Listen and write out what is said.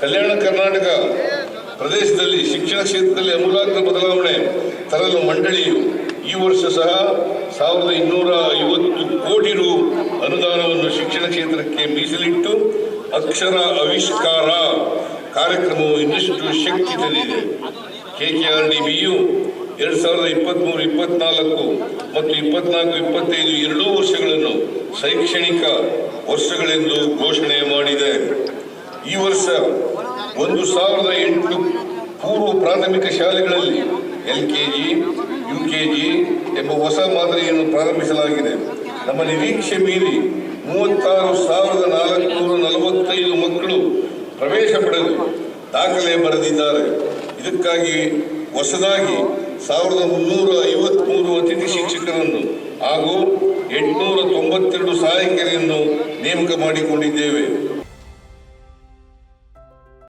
ಕಲ್ಯಾಣ ಕರ್ನಾಟಕ ಪ್ರದೇಶದಲ್ಲಿ ಶಿಕ್ಷಣ ಕ್ಷೇತ್ರದಲ್ಲಿ ಅಮೂಲಾಗ್ರ ಬದಲಾವಣೆ ತರಲು ಮಂಡಳಿಯು ಈ ವರ್ಷ ಸಹ ಸಾವಿರದ ಇನ್ನೂರ ಐವತ್ತು ಕೋಟಿ ರು ಅನುದಾನವನ್ನು ಶಿಕ್ಷಣ ಕ್ಷೇತ್ರಕ್ಕೆ ಮೀಸಲಿಟ್ಟು ಅಕ್ಷರ ಆವಿಷ್ಕಾರ ಕಾರ್ಯಕ್ರಮವು ಇನ್ನಷ್ಟು ಶಕ್ತಿ ತಂದಿದೆ ಕೆಕೆಆರ್ಡಿಬಿಯು ಎರಡು ಸಾವಿರದ ಇಪ್ಪತ್ತ್ಮೂರು ಇಪ್ಪತ್ನಾಲ್ಕು ಮತ್ತು ಇಪ್ಪತ್ನಾಲ್ಕು, ಇಪ್ಪತ್ತೈದು ಎರಡೂ ವರ್ಷಗಳನ್ನು ಶೈಕ್ಷಣಿಕ ವರ್ಷಗಳೆಂದು ಘೋಷಣೆ ವರ್ಷ ಒಂದು ಸಾವಿರದ ಎಂಟು ಪೂರ್ವ ಪ್ರಾಥಮಿಕ ಶಾಲೆಗಳಲ್ಲಿ L K G, U K G ಎಂಬ ಹೊಸ ಮಾದರಿಯನ್ನು ಪ್ರಾರಂಭಿಸಲಾಗಿದೆ. ನಮ್ಮ ನಿರೀಕ್ಷೆ ಮೀರಿ ಮೂವತ್ತಾರು ಸಾವಿರದ ನಾಲ್ಕುನೂರ ನಲವತ್ತೈದು ಮಕ್ಕಳು ಪ್ರವೇಶ ಪಡೆದು ದಾಖಲೆ ಬರೆದಿದ್ದಾರೆ. ಇದಕ್ಕಾಗಿ ಹೊಸದಾಗಿ ಸಾವಿರದ ಮುನ್ನೂರ ಐವತ್ಮೂರು ಅತಿಥಿ ಶಿಕ್ಷಕರನ್ನು ಹಾಗೂ ಎಂಟುನೂರ ತೊಂಬತ್ತೆರಡು ಸಹಾಯಕರನ್ನು ನೇಮಕ ಮಾಡಿಕೊಂಡಿದ್ದೇವೆ.